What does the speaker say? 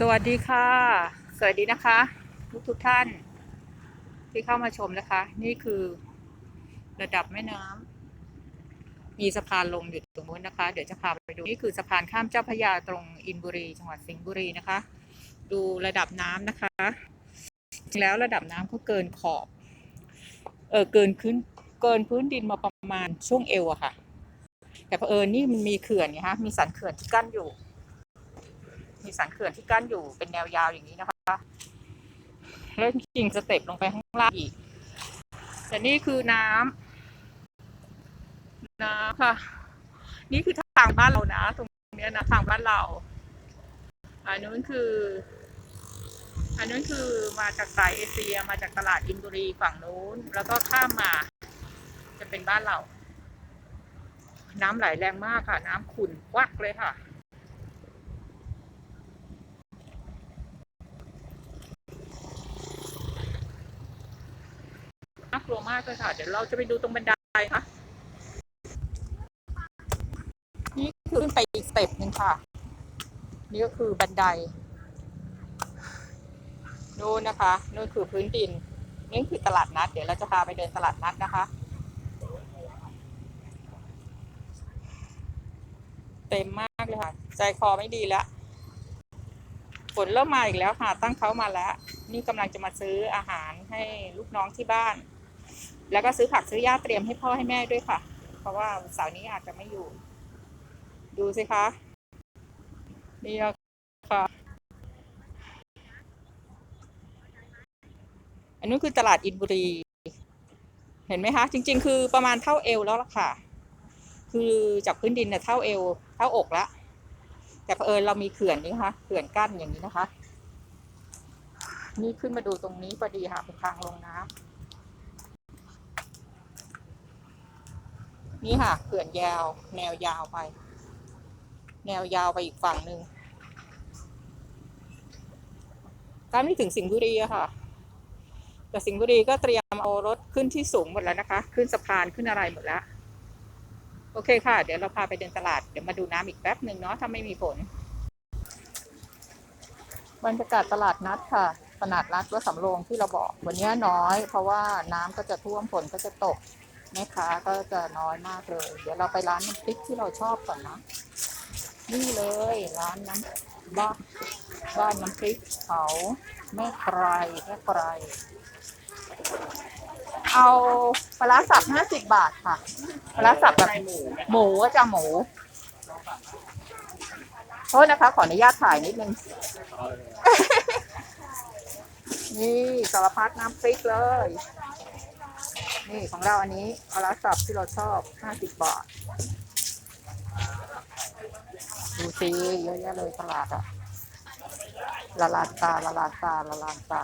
สวัสดีค่ะ สวัสดีนะคะ ทุกทุกท่านที่เข้ามาชมนะคะ นี่คือระดับแม่น้ำมีสะพานลงอยู่ตรงนู้นนะคะ เดี๋ยวจะพาไปดูนี่คือสะพานข้ามเจ้าพระยาตรงอินบุรี จังหวัดสิงห์บุรีนะคะ ดูระดับน้ำนะคะจริงแล้วระดับน้ำก็เกินขอบ เออเกินขึ้นเกินพื้นดินมาประมาณช่วงเอวอะค่ะ แต่เผอิญนี่มันมีเขื่อนไงฮะมีสันเขื่อนที่กั้นอยู่ มีสันเขื่อนที่กั้นอยู่เป็นแนวยาวอย่างนี้นะคะแล้วจริงสเต็ปลงไปข้างล่างอีก แต่นี่คือน้ำน้ำค่ะ นี่คือทางบ้านเรานะ ตรงนี้นะทางบ้านเราอันนู้นคือ อันนู้นคือมาจากสายเอเชียมาจากตลาดอินบุรีฝั่งนู้น แล้วก็ข้ามมา จะเป็นบ้านเรา น้ำไหลแรงมากค่ะ น้ำขุ่นวักเลยค่ะากลัวมากเลยค่ะ เดี๋ยวเราจะไปดูตรงบันไดค่ะ นี่คือขึ้นไปอีกสเต็ปหนึ่งค่ะ นี่ก็คือบันไดนู่นนะคะนู่นคือพื้นดินนี่คือตลาดนัด เดี๋ยวเราจะพาไปเดินตลาดนัดนะคะ เต็มมากเลยค่ะ ใจคอไม่ดีแล้วฝนเริ่มมาอีกแล้วค่ะ ตั้งเขามาแล้ว นี่กำลังจะมาซื้ออาหารให้ลูกน้องที่บ้าน แล้วก็ซื้อผักซื้อหญ้าเตรียมให้พ่อให้แม่ด้วยค่ะ เพราะว่าเสาร์นี้อาจจะไม่อยู่ ดูสิคะ นี่ค่ะ อันนู้นคือตลาดอินบุรี เห็นไหมคะ จริง ๆ คือประมาณเท่าเอวแล้วล่ะค่ะ คือจากพื้นดินเนี่ยเท่าเอวเท่าอกละแต่เผอิญเรามีเขื่อนนี่ค่ะเขื่อนกั้นอย่างนี้นะคะ นี่ขึ้นมาดูตรงนี้พอดีค่ะเป็นทางลงน้ำ นี่ค่ะเขื่อนยาว แนวยาวไป แนวยาวไปอีกฝั่งหนึ่งใกล้ไม่ถึงสิงห์บุรีอะค่ะ แต่สิงห์บุรีก็เตรียมเอารถขึ้นที่สูงหมดแล้วนะคะ ขึ้นสะพานขึ้นอะไรหมดแล้ว โอเคค่ะ เดี๋ยวเราพาไปเดินตลาด เดี๋ยวมาดูน้ำอีกแป๊บหนึ่งเนาะถ้าไม่มีฝนบรรยากาศตลาดนัดค่ะ ตลาดนัดวัดสำโรงที่เราบอก วันนี้น้อย เพราะว่าน้ำก็จะท่วมฝนก็จะตก แม่ค้าก็จะน้อยมากเลย เดี๋ยวเราไปร้านน้ำพริกที่เราชอบก่อนนะนี่เลยร้านน้ำบ้านบ้านน้ำพริกเขาแม่ไกรแม่ไกรเอาปลาร้าสับห้าสิบบาทค่ะปลาร้าสับแบบหมูก็จะหมูโทษนะคะ ขออนุญาตถ่ายนิดนึง นี่สารพัดน้ำพริกเลย นี่ของเราอันนี้ปลาร้าสับที่เราชอบห้าสิบบาทดูสิเยอะแยะเลยตลาดอะละลานตาละลานตาละลานตา